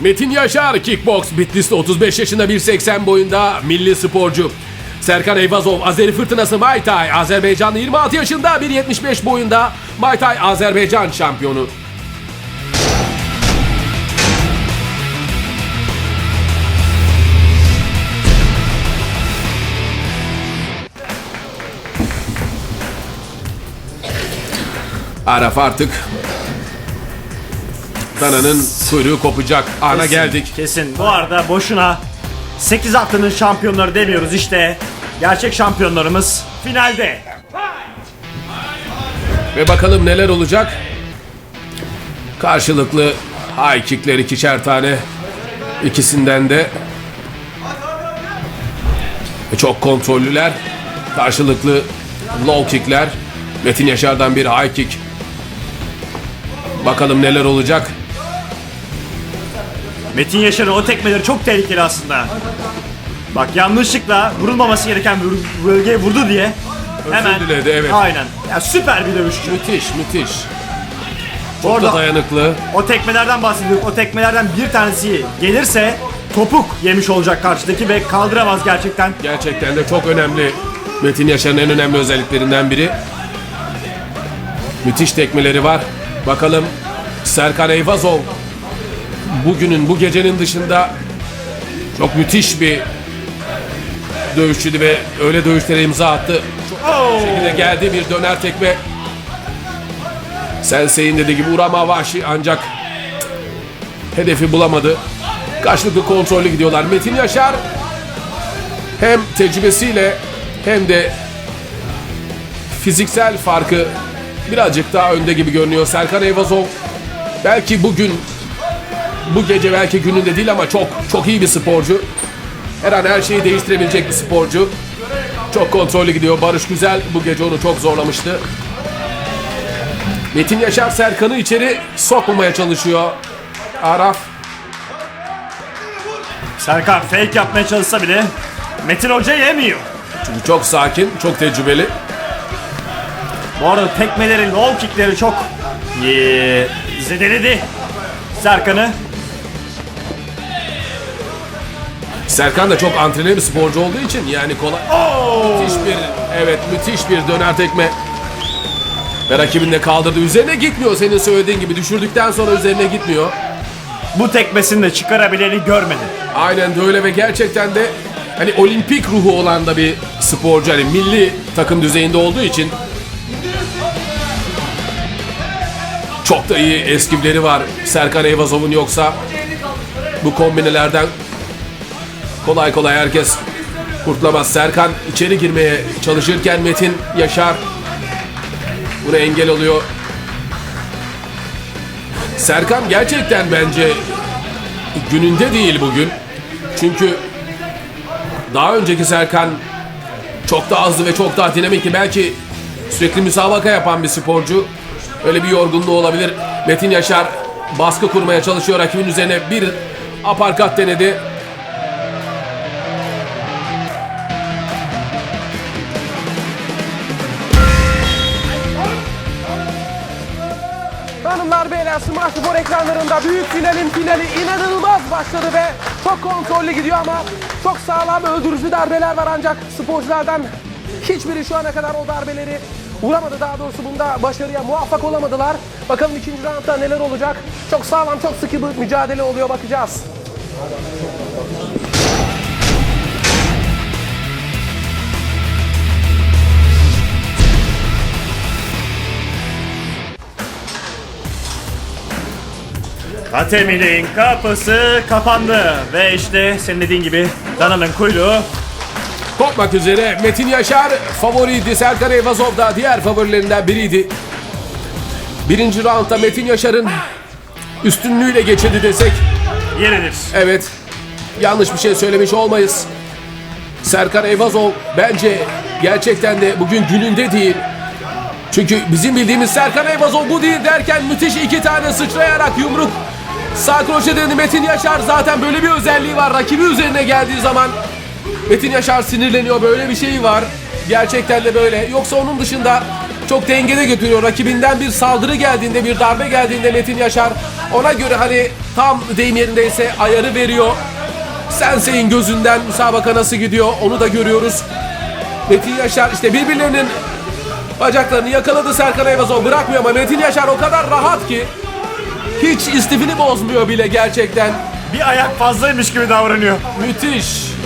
Metin Yaşar Kickbox Bitlis'te 35 yaşında 1.80 boyunda milli sporcu. Serkan Eyvazov Azeri Fırtınası Muay Thai Azerbaycanlı 26 yaşında 1.75 boyunda Muay Thai Azerbaycan şampiyonu. Araf artık Dana'nın kuyruğu kopacak. Ana Kesin, geldik. Kesin. Bu arada boşuna 8 haftanın şampiyonları demiyoruz işte. Gerçek şampiyonlarımız finalde. Ve bakalım neler olacak. Karşılıklı high kickler ikişer tane. İkisinden de çok kontrollüler. Karşılıklı low kickler. Metin Yaşar'dan bir high kick. Bakalım neler olacak. Metin Yaşar'ın o tekmeleri çok tehlikeli aslında. Bak yanlışlıkla vurulmaması gereken bir bölgeye vurdu diye hemen diledi, evet. Aynen. Ya süper bir dövüşçü. Müthiş müthiş. Bu Çok da arada dayanıklı. o tekmelerden bahsediyorum. O tekmelerden bir tanesi gelirse topuk yemiş olacak karşıdaki ve kaldıramaz gerçekten. Gerçekten de çok önemli. Metin Yaşar'ın en önemli özelliklerinden biri. Müthiş tekmeleri var. Bakalım Serkan Eyvazov bugünün, bu gecenin dışında çok müthiş bir dövüşçüydü ve öyle dövüşlere imza attı. Çok şekilde geldi bir döner tekme. Sensei'nin dediği gibi Urama Vahşi ancak hedefi bulamadı. Karşılıklı kontrollü gidiyorlar. Metin Yaşar hem tecrübesiyle hem de fiziksel farkı birazcık daha önde gibi görünüyor. Serkan Eyvazov belki bugün bu gece belki gününde değil ama çok çok iyi bir sporcu. Her an her şeyi değiştirebilecek bir sporcu. Çok kontrollü gidiyor. Barış Güzel bu gece onu çok zorlamıştı. Metin Yaşar Serkan'ı içeri sokmamaya çalışıyor. Araf Serkan fake yapmaya çalışsa bile Metin Hoca yemiyor. çünkü çok sakin, çok tecrübeli. Bu arada tekmeleri, low kickleri çok eee, zedeledi Serkan'ı. Serkan da çok antrenör bir sporcu olduğu için yani kolay. Müthiş bir evet müthiş bir döner tekme. Ve rakibini de kaldırdı. Üzerine gitmiyor senin söylediğin gibi. Düşürdükten sonra üzerine gitmiyor. Bu tekmesini de çıkarabileni görmedi. Aynen de öyle ve gerçekten de hani olimpik ruhu olan da bir sporcu. Hani milli takım düzeyinde olduğu için çok da iyi eskivleri var Serkan Eyvazov'un yoksa bu kombinelerden kolay kolay herkes kurtulamaz. Serkan içeri girmeye çalışırken Metin Yaşar buna engel oluyor. Serkan gerçekten bence gününde değil bugün. Çünkü daha önceki Serkan çok daha hızlı ve çok daha dinamikti. Belki sürekli müsabaka yapan bir sporcu. Öyle bir yorgunluğu olabilir. Metin Yaşar baskı kurmaya çalışıyor. Rakibin üzerine bir aparkat denedi. Hanımlar beyler Smash Spor ekranlarında büyük finalin finali inanılmaz başladı ve çok kontrollü gidiyor ama çok sağlam öldürücü darbeler var ancak sporculardan hiçbiri şu ana kadar o darbeleri vuramadı daha doğrusu bunda başarıya muvaffak olamadılar. Bakalım ikinci roundda neler olacak. Çok sağlam çok sıkı bir mücadele oluyor bakacağız. Katemi'nin kapısı kapandı ve işte senin dediğin gibi Dana'nın kuyruğu Kopmak üzere Metin Yaşar favoriydi. Serkan Eyvazov da diğer favorilerinden biriydi. Birinci roundda Metin Yaşar'ın üstünlüğüyle geçirdi desek yeridir. Evet. Yanlış bir şey söylemiş olmayız. Serkan Eyvazov bence gerçekten de bugün gününde değil. Çünkü bizim bildiğimiz Serkan Eyvazov bu değil derken müthiş iki tane sıçrayarak yumruk sağ kroşe denedi Metin Yaşar zaten böyle bir özelliği var. Rakibi üzerine geldiği zaman Metin Yaşar sinirleniyor böyle bir şey var. Gerçekten de böyle. Yoksa onun dışında çok dengede götürüyor. Rakibinden bir saldırı geldiğinde, bir darbe geldiğinde Metin Yaşar ona göre hani tam deyim yerindeyse ayarı veriyor. Sensei'nin gözünden müsabaka nasıl gidiyor onu da görüyoruz. Metin Yaşar işte birbirlerinin bacaklarını yakaladı Serkan Eyvazov bırakmıyor ama Metin Yaşar o kadar rahat ki hiç istifini bozmuyor bile gerçekten. Bir ayak fazlaymış gibi davranıyor. Müthiş.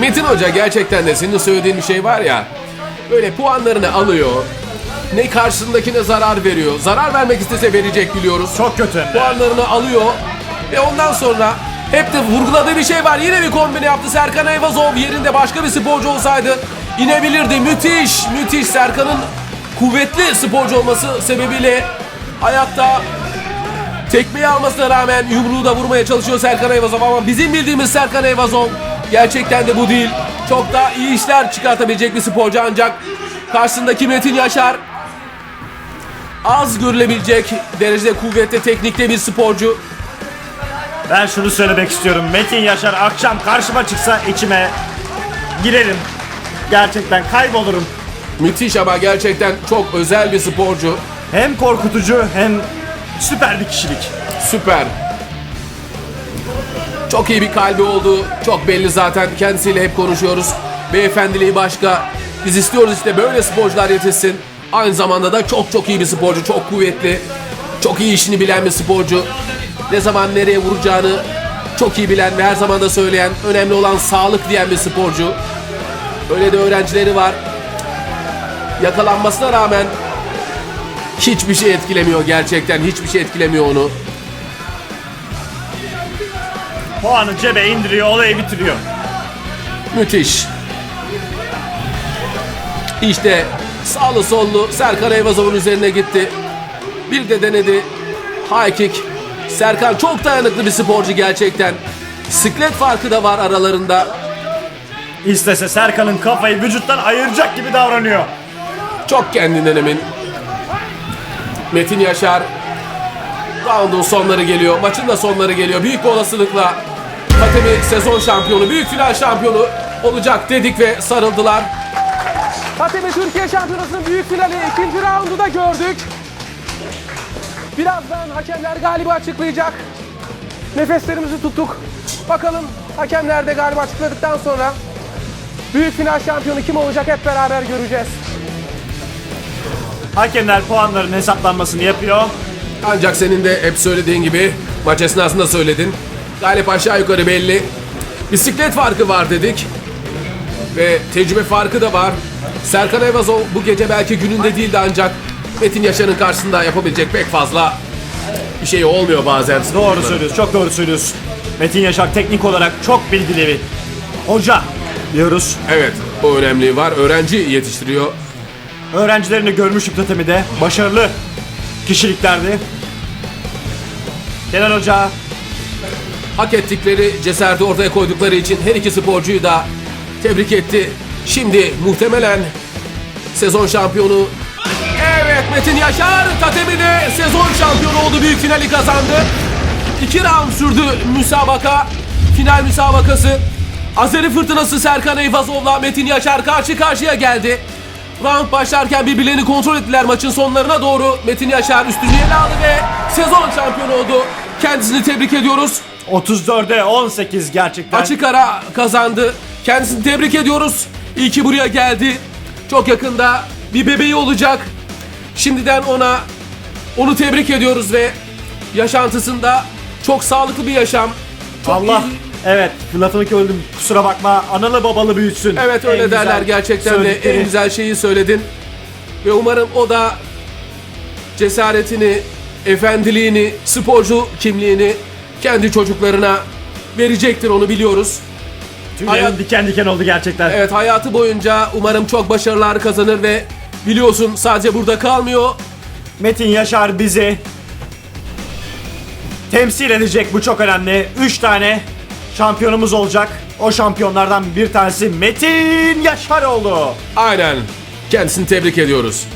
Metin Hoca gerçekten de senin söylediğin bir şey var ya. Böyle puanlarını alıyor. Ne karşısındakine zarar veriyor. Zarar vermek istese verecek biliyoruz. Çok kötü. puanlarını alıyor ve ondan sonra hep de vurguladığı bir şey var. Yine bir kombine yaptı Serkan Eyvazov yerinde başka bir sporcu olsaydı inebilirdi. Müthiş, müthiş Serkan'ın kuvvetli sporcu olması sebebiyle ayakta tekmeyi almasına rağmen yumruğu da vurmaya çalışıyor Serkan Eyvazov ama bizim bildiğimiz Serkan Eyvazov gerçekten de bu değil. Çok daha iyi işler çıkartabilecek bir sporcu ancak karşısındaki Metin Yaşar az görülebilecek derecede kuvvetli teknikte bir sporcu. Ben şunu söylemek istiyorum. Metin Yaşar akşam karşıma çıksa içime girerim. Gerçekten kaybolurum. Müthiş ama gerçekten çok özel bir sporcu. Hem korkutucu hem süper bir kişilik. Süper. Çok iyi bir kalbi olduğu çok belli zaten. Kendisiyle hep konuşuyoruz. Beyefendiliği başka. Biz istiyoruz işte böyle sporcular yetişsin. Aynı zamanda da çok çok iyi bir sporcu. Çok kuvvetli. Çok iyi işini bilen bir sporcu. Ne zaman nereye vuracağını çok iyi bilen ve her zaman da söyleyen önemli olan sağlık diyen bir sporcu. Öyle de öğrencileri var. Yakalanmasına rağmen hiçbir şey etkilemiyor gerçekten. Hiçbir şey etkilemiyor onu. Puanı cebe indiriyor, olayı bitiriyor. Müthiş. İşte sağlı sollu Serkan Eyvazov'un üzerine gitti. Bir de denedi. High kick. Serkan çok dayanıklı bir sporcu gerçekten. Siklet farkı da var aralarında. İstese Serkan'ın kafayı vücuttan ayıracak gibi davranıyor. Çok kendinden emin. Metin Yaşar. Round'un sonları geliyor. Maçın da sonları geliyor. Büyük bir olasılıkla Fatemi sezon şampiyonu, büyük final şampiyonu olacak dedik ve sarıldılar. Fatemi Türkiye Şampiyonası'nın büyük finali ikinci raundu da gördük. Birazdan hakemler galibi açıklayacak. Nefeslerimizi tuttuk. Bakalım hakemler de galibi açıkladıktan sonra büyük final şampiyonu kim olacak hep beraber göreceğiz. Hakemler puanların hesaplanmasını yapıyor. Ancak senin de hep söylediğin gibi maç esnasında söyledin. Galip aşağı yukarı belli. Bisiklet farkı var dedik. Ve tecrübe farkı da var. Serkan Evazov bu gece belki gününde değildi ancak Metin Yaşar'ın karşısında yapabilecek pek fazla bir şey olmuyor bazen. Doğru söylüyorsun, çok doğru söylüyorsun. Metin Yaşar teknik olarak çok bilgili bir hoca diyoruz. Evet, o önemli var. Öğrenci yetiştiriyor. Öğrencilerini görmüştük Tatemi'de. Başarılı kişiliklerdi. Kenan Hoca hak ettikleri cesareti ortaya koydukları için her iki sporcuyu da tebrik etti. Şimdi muhtemelen sezon şampiyonu Metin Yaşar Tatemi'de sezon şampiyonu oldu. Büyük finali kazandı. İki round sürdü müsabaka. Final müsabakası. Azeri fırtınası Serkan Eyvazov'la Metin Yaşar karşı karşıya geldi. Round başlarken birbirlerini kontrol ettiler maçın sonlarına doğru. Metin Yaşar üstünlüğü ele aldı ve sezon şampiyonu oldu. Kendisini tebrik ediyoruz. 34'e 18 gerçekten. Açık ara kazandı. Kendisini tebrik ediyoruz. İyi ki buraya geldi. Çok yakında bir bebeği olacak. Şimdiden ona onu tebrik ediyoruz ve yaşantısında çok sağlıklı bir yaşam. Çok Allah iyi- evet lafını öldüm kusura bakma analı babalı büyütsün. Evet öyle En derler gerçekten de en güzel şeyi söyledin. Ve umarım o da cesaretini, efendiliğini, sporcu kimliğini kendi çocuklarına verecektir onu biliyoruz. Tüylerim Hayat- diken diken oldu gerçekten. Evet hayatı boyunca umarım çok başarılar kazanır ve biliyorsun sadece burada kalmıyor. Metin Yaşar bizi temsil edecek bu çok önemli. 3 tane şampiyonumuz olacak. O şampiyonlardan bir tanesi Metin Yaşar oldu. Aynen. Kendisini tebrik ediyoruz.